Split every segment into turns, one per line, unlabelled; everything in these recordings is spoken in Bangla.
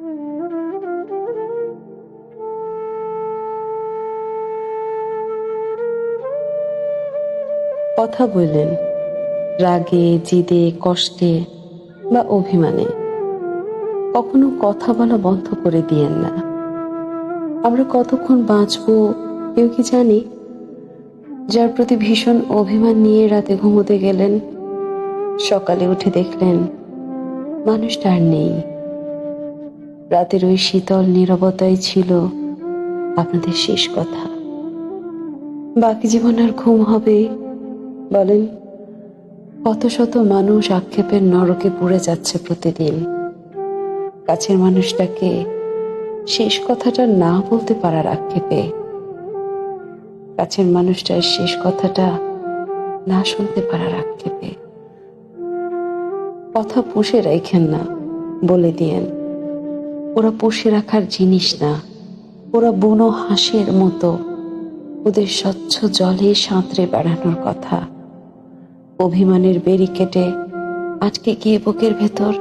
কথা বললেন, রাগে, জিদে, কষ্টে বা অভিমানে। কখনো কথা বলা বন্ধ করে দিয়েন না। আমরা কতক্ষণ বাঁচবো, কেউ কি জানি? যার প্রতি ভীষণ অভিমান নিয়ে রাতে ঘুমোতে গেলেন, সকালে উঠে দেখলেন, মানুষটা আর নেই। রাতের ওই শীতল নীরবতাই ছিল আপনাদের শেষ কথা। বাকি জীবন আর ঘুম হবে, বলেন, কত শত মানুষ আক্ষেপের নরকে পুড়ে যাচ্ছে প্রতিদিন। কাছের মানুষটাকে শেষ কথাটা না বলতে পারার আক্ষেপে। কাছের মানুষটার শেষ কথাটা না শুনতে পারার আক্ষেপে। কথা পুষে রাখেন না, বলে দিয়েন। ওরা পুষে রাখার জিনিস না। ওরা বুনো হাঁসের মতো। ওদের স্বচ্ছ জলে সাঁতরে বেড়ানোর কথা। অভিমানের ব্যারিকেটে কেটে আজকে গিয়ে বুকের ভেতর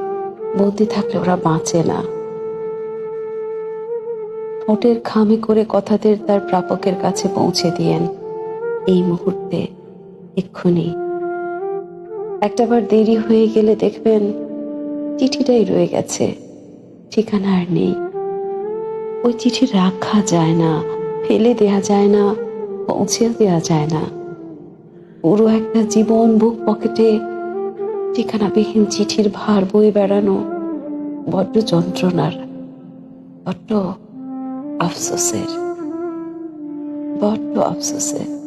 বন্দি থাকলে ওরা বাঁচে না। ঠোঁটের খামে করে কথাদের তার প্রাপকের কাছে পৌঁছে দিয়েন। এই মুহূর্তে এক্ষুনি। একটাবার দেরি হয়ে গেলে দেখবেন চিঠিটাই রয়ে গেছে। ঠিকানা আর নেই। ওই চিঠি রাখা যায় না, ফেলে দেয়া যায় না, পৌঁছেও দেওয়া যায় না। পুরো একটা জীবন বুক পকেটে ঠিকানাবিহীন চিঠির ভার বয়ে বেড়ানো বড্ড যন্ত্রণার, বড্ড আফসোসের বড্ড আফসোসের।